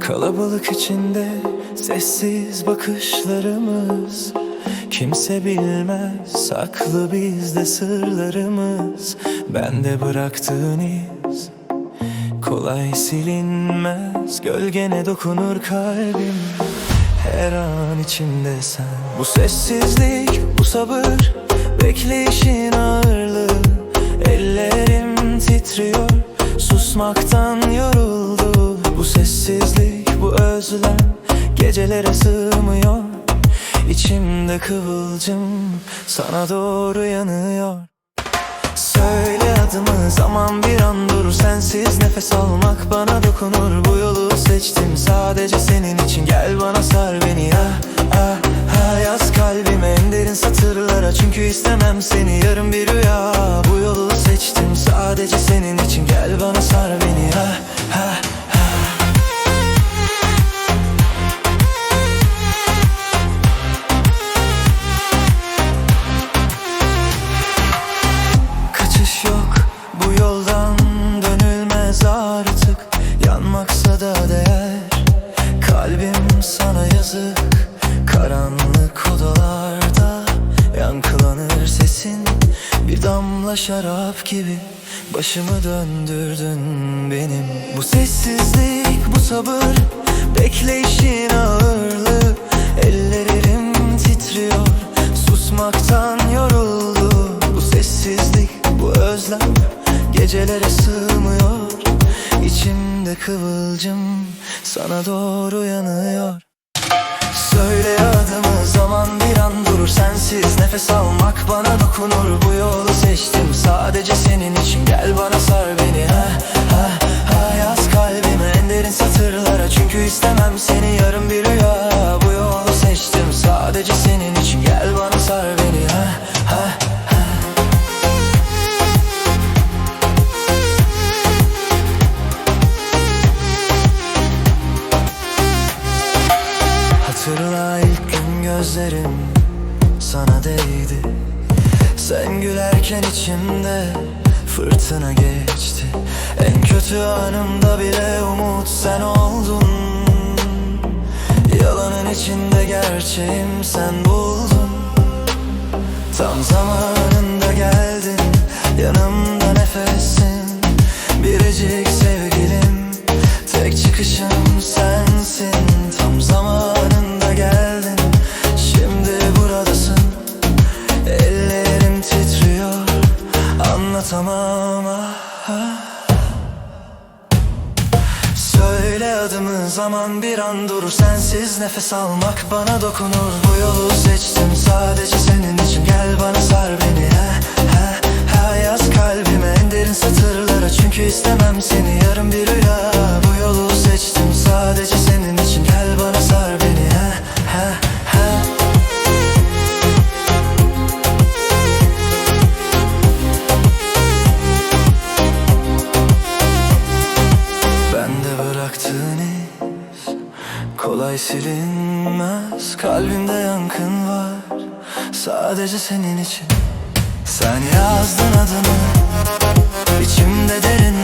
Kalabalık içinde sessiz bakışlarımız Kimse bilmez saklı bizde sırlarımız. Bende bıraktığın iz Kolay silinmez Gölgene dokunur kalbim Her an içimde sen. Bu sessizlik, bu sabır Bekleyişin ağırlığı. Ellerim titriyor Susmaktan yoruldu. Bu sessizlik, bu özlem Gecelere sığmıyor. İçimde kıvılcım Sana doğru yanıyor. Söyle adımı zaman bir an dur Sensiz nefes almak bana dokunur. Bu yolu seçtim sadece senin için. Gel bana sar beni. Ah ah ah Yaz kalbime en derin satırlara. Çünkü istemem seni. Yarın bir rüya. Bu yolu seçtim sadece senin için. Gel bana sar beni. Ah Karanlık odalarda Yankılanır sesin. Bir damla şarap gibi Başımı döndürdün benim. Bu sessizlik bu sabır Bekleyişin ağırlığı. Ellerim titriyor Susmaktan yoruldu. Bu sessizlik bu özlem Gecelere sığmıyor. İçimde kıvılcım Sana doğru yanıyor. Söyle adımı Sensiz nefes almak bana dokunur. Bu yolu seçtim sadece senin için. Gel bana sar beni. Ha ha ha Yaz kalbime en derin satırlara. Çünkü istemem seni yarın bir rüya. Bu yolu seçtim sadece senin için. Gel bana sar beni. Ha ha ha. Hatırla ilk gün gözlerim sana değdi. Sen gülerken içimde fırtına geçti. En kötü anımda bile umut sen oldun. Yalanın içinde gerçeğim sen buldun. Tam zamanında geldin yanımda nefessin Biricik sevgilim tek çıkışım Adımı zaman bir an durur Sensiz nefes almak bana dokunur. Bu yolu seçtim. Sadece senin için Gel bana sar beni. Ha, ha, ha Yaz kalbime. En derin satırlara Çünkü istemem seni. Yarın bir rüya. Bu yolu seçtim. Sadece senin için Gel bana sar Kolay silinmez Kalbimde yankın var. Sadece senin için. Sen yazdın adını içimde derinlere